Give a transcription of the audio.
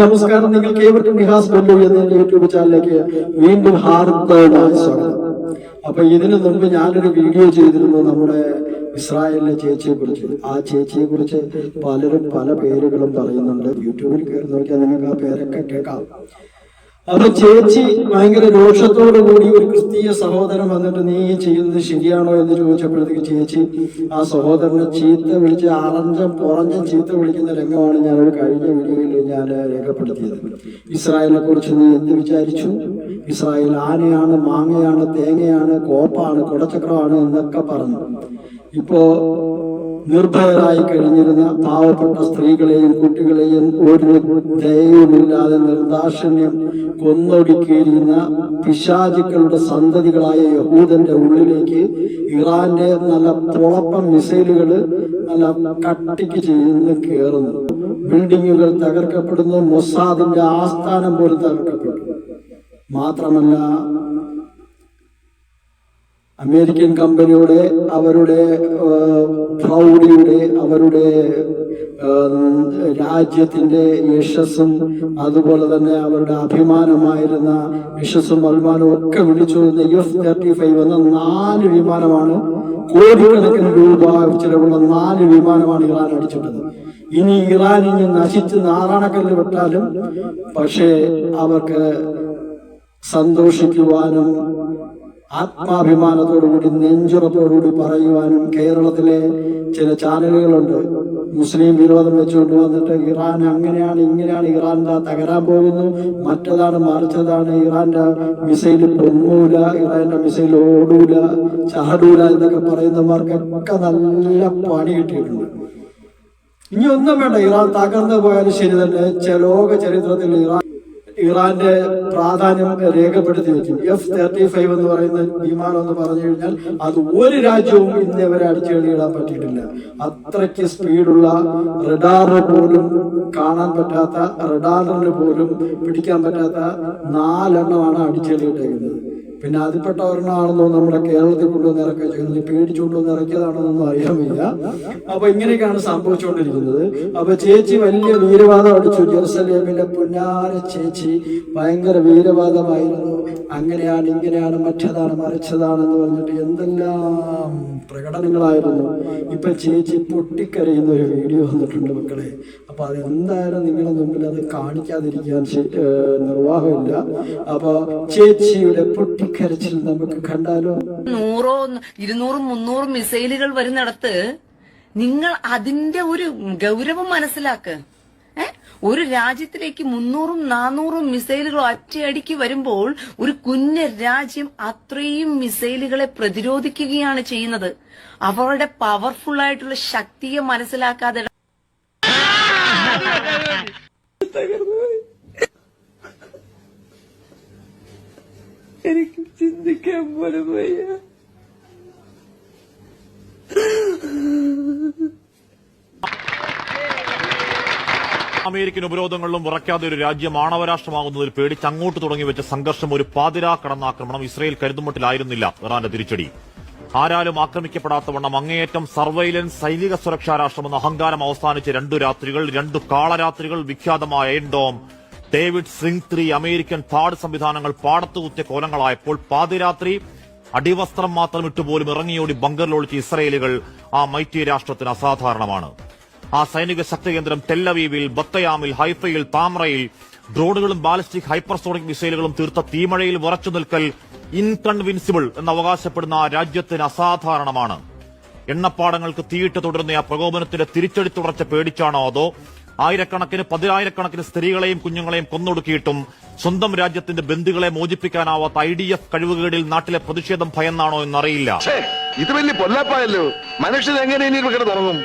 നമസ്കാരം നിങ്ങൾക്ക് ഏവർക്കും നിഹാസ് ബന്ധു എന്ന യൂട്യൂബ് ചാനലിലേക്ക് വീണ്ടും ഹാർദ്ദ സ്വാഗതം. അപ്പൊ ഇതിനു മുമ്പ് ഞാനൊരു വീഡിയോ ചെയ്തിരുന്നു നമ്മുടെ ഇസ്രായേലിലെ ചേച്ചിയെ കുറിച്ച്. ആ ചേച്ചിയെ കുറിച്ച് പലരും പല പേരുകളും പറയുന്നുണ്ട്. യൂട്യൂബിൽ കയറി നോക്കിയാൽ നിങ്ങൾക്ക് ആ പേരൊക്കെ കേൾക്കാം. അപ്പൊ ചേച്ചി ഭയങ്കര രോഷത്തോടു കൂടി ഒരു ക്രിസ്തീയ സഹോദരൻ വന്നിട്ട് നീ ചെയ്യുന്നത് ശരിയാണോ? എന്ന് ചോദിച്ചപ്പോഴത്തേക്ക് ചേച്ചി ആ സഹോദരനെ ചീത്ത വിളിച്ച് അറഞ്ചം പുറഞ്ഞം ചീത്ത വിളിക്കുന്ന രംഗമാണ് ഞാൻ ഒരു കഴിഞ്ഞ വീഡിയോയിൽ ഞാൻ രേഖപ്പെടുത്തിയത്. ഇസ്രായേലിനെ കുറിച്ച് നീ എന്ത് വിചാരിച്ചു? ഇസ്രായേൽ ആനയാണ് മാങ്ങയാണ് തേങ്ങയാണ് കോപ്പാണ് കുടച്ചക്രമാണ് എന്നൊക്കെ പറഞ്ഞു. ഇപ്പോ നിർഭയരായി കഴിഞ്ഞിരുന്ന പാവപ്പെട്ട സ്ത്രീകളെയും കുട്ടികളെയും ഒരു ദയവുമില്ലാതെ നിർദാക്ഷിണ്യം കൊന്നൊടുക്കിയിരുന്ന പിശാചുക്കളുടെ സന്തതികളായ യഹൂദന്റെ ഉള്ളിലേക്ക് ഇറാന്റെ നല്ല പുളപ്പം മിസൈലുകൾ നല്ല കട്ടിക്ക് ചെയ്യുന്ന കയറുന്നു ബിൽഡിങ്ങുകൾ തകർക്കപ്പെടുന്നു. മൊസാദിന്റെ ആസ്ഥാനം പോലും തകർക്കപ്പെട്ടു. മാത്രമല്ല അമേരിക്കൻ കമ്പനിയുടെ അവരുടെ പ്രൗഢിയുടെ അവരുടെ രാജ്യത്തിന്റെ യശസ്സും അതുപോലെ തന്നെ അവരുടെ അഭിമാനമായിരുന്ന യശസ്സും അഭിമാനവും ഒക്കെ വിളിച്ചു എഫ് തേർട്ടി ഫൈവ് എന്ന നാല് വിമാനമാണ് കോടിക്കണക്കിന് രൂപ ചിലവുള്ള നാല് വിമാനമാണ് ഇറാൻ അടിച്ചിട്ടത് ഇനി ഇറാനിൽ ഇനി നശിച്ച് നാറാണക്കല്ല് വിട്ടാലും പക്ഷേ അവർക്ക് സന്തോഷിക്കുവാനും ആത്മാഭിമാനത്തോടുകൂടി നെഞ്ചുറപ്പോടുകൂടി പറയുവാനും കേരളത്തിലെ ചില ചാനലുകളുണ്ട്. മുസ്ലിം വിരോധം വെച്ചുകൊണ്ട് വന്നിട്ട് ഇറാൻ അങ്ങനെയാണ് ഇങ്ങനെയാണ് ഇറാൻ തകരാൻ പോകുന്നു. മറ്റതാണ് മറിച്ചതാണ് ഇറാന്റെ മിസൈൽ പൊങ്ങൂല ഇറാന്റെ മിസൈൽ ഓടൂല ചാടൂല എന്നൊക്കെ പറയുന്നവർക്കൊക്കെ നല്ല പണി കിട്ടിയിട്ടുണ്ട്. ഇനി ഒന്നും വേണ്ട ഇറാൻ തകർന്നു പോയാലും ശരി തന്നെ. ലോക ചരിത്രത്തിൽ ഇറാൻ ഇറാന്റെ പ്രാധാന്യം രേഖപ്പെടുത്തി വെച്ചു. എഫ് തേർട്ടി ഫൈവ് എന്ന് പറയുന്ന വിമാനം എന്ന് പറഞ്ഞു കഴിഞ്ഞാൽ അത് ഒരു രാജ്യവും ഇന്ന് വരെ അടിച്ചെഴുതിയിടാൻ പറ്റിയിട്ടില്ല. അത്രയ്ക്ക് സ്പീഡുള്ള റഡാറിന് പോലും കാണാൻ പറ്റാത്ത റഡാറിന് പോലും പിടിക്കാൻ പറ്റാത്ത നാലെണ്ണമാണ് അടിച്ചെഴുതിയിട്ടേക്കുന്നത് പിന്നെ അതിൽപ്പെട്ട ഒരെണ്ണമാണെന്നോ നമ്മുടെ കേരളത്തിൽ കൊണ്ടുവന്ന് ഇറക്കുക ചെയ്യുന്നത്? പേടിച്ചുകൊണ്ടുവന്ന് ഇറക്കിയതാണെന്നൊന്നും അറിയാൻ വയ്യ അപ്പൊ ഇങ്ങനെയൊക്കെയാണ് സംഭവിച്ചുകൊണ്ടിരിക്കുന്നത്. അപ്പൊ ചേച്ചി വലിയ വീരവാദം അടിച്ചു. ജെറുസലേമിലെ പുന്നാര ചേച്ചി ഭയങ്കര വീരവാദമായിരുന്നു. അങ്ങനെയാണ് ഇങ്ങനെയാണ് മറ്റേതാണ് മറിച്ചതാണെന്ന് പറഞ്ഞിട്ട് എന്തെല്ലാം പ്രകടനങ്ങളായിരുന്നു. ഇപ്പൊ ചേച്ചി പൊട്ടിക്കരയുന്ന ഒരു വീഡിയോ വന്നിട്ടുണ്ട് മക്കളെ. അപ്പൊ അത് എന്തായാലും നിങ്ങളുടെ മുമ്പിൽ അത് കാണിക്കാതിരിക്കാൻ നിർവാഹമില്ല. അപ്പൊ ചേച്ചിയുടെ പൊട്ടിക്കരച്ചിൽ നമുക്ക് കണ്ടാലോ? നൂറോ ഇരുന്നൂറും മുന്നൂറും മിസൈലുകൾ വരുന്നിടത്ത് നിങ്ങൾ അതിന്റെ ഒരു ഗൗരവം മനസ്സിലാക്ക്. ഏ? ഒരു രാജ്യത്തിലേക്ക് മുന്നൂറും നാനൂറും മിസൈലുകൾ ഒറ്റയടിക്ക് വരുമ്പോൾ ഒരു കുഞ്ഞ രാജ്യം അത്രയും മിസൈലുകളെ പ്രതിരോധിക്കുകയാണ് ചെയ്യുന്നത്. അവരുടെ പവർഫുൾ ആയിട്ടുള്ള ശക്തിയെ മനസ്സിലാക്കാതെ ചിന്തിക്കാൻ പോലും വയ്യ. അമേരിക്കൻ ഉപരോധങ്ങളിലും ഉറക്കാതെ ഒരു രാജ്യം ആണവരാഷ്ട്രമാകുന്നതിൽ പേടിച്ച് അങ്ങോട്ട് തുടങ്ങി വെച്ച സംഘർഷം ഒരു പാതിരാ കടന്നാക്രമണം ഇസ്രയേൽ കരുതുമുട്ടിലായിരുന്നില്ല ഇറാന്റെ തിരിച്ചടി. ആരാലും ആക്രമിക്കപ്പെടാത്തവണ്ണം അങ്ങേയറ്റം സർവൈലൻസ് സൈനിക സുരക്ഷാ രാഷ്ട്രമെന്ന അഹങ്കാരം അവസാനിച്ച രണ്ടു രാത്രികൾ രണ്ടു കാളരാത്രികൾ വിഖ്യാതമായ എൻഡോം ഡേവിഡ് സിംഗ് ത്രീ അമേരിക്കൻ പാട് സംവിധാനങ്ങൾ പാടത്തുകുത്തിയ കോലങ്ങളായപ്പോൾ പാതിരാത്രി അടിവസ്ത്രം മാത്രം ഇട്ടുപോലും ഇറങ്ങിയോടി ബംഗറിലൊളിച്ച ഇസ്രയേലുകൾ ആ മൈറ്റി രാഷ്ട്രത്തിന് അസാധാരണമാണ്. ആ സൈനിക ശക്തി കേന്ദ്രം ടെല്ലവീവിൽ ബത്തയാമിൽ ഹൈഫയിൽ താമ്രയിൽ ഡ്രോണുകളും ബാലിസ്റ്റിക് ഹൈപ്പർസോണിക് മിസൈലുകളും തീർത്ത തീമഴയിൽ വിറച്ചു നിൽക്കൽ ഇൻകൺവിൻസിബിൾ എന്ന് അവകാശപ്പെടുന്ന ആ രാജ്യത്തിന് അസാധാരണമാണ്. എണ്ണപ്പാടങ്ങൾക്ക് തീയിട്ട് തുടരുന്ന ആ പ്രകോപനത്തിന്റെ തിരിച്ചടി തുടർച്ച പേടിച്ചാണോ അതോ ആയിരക്കണക്കിന് പതിനായിരക്കണക്കിന് സ്ത്രീകളെയും കുഞ്ഞുങ്ങളെയും കൊന്നൊടുക്കിയിട്ടും സ്വന്തം രാജ്യത്തിന്റെ ബന്ധുക്കളെ മോചിപ്പിക്കാനാവാത്ത ഐ ഡി എഫ് കഴിവുകേടിൽ നാട്ടിലെ പ്രതിഷേധം ഭയന്നാണോ എന്നറിയില്ല. ഇത് വലിയ പൊല്ലപ്പായല്ലോ. മനുഷ്യൻ എങ്ങനെ ഇനി തുടങ്ങും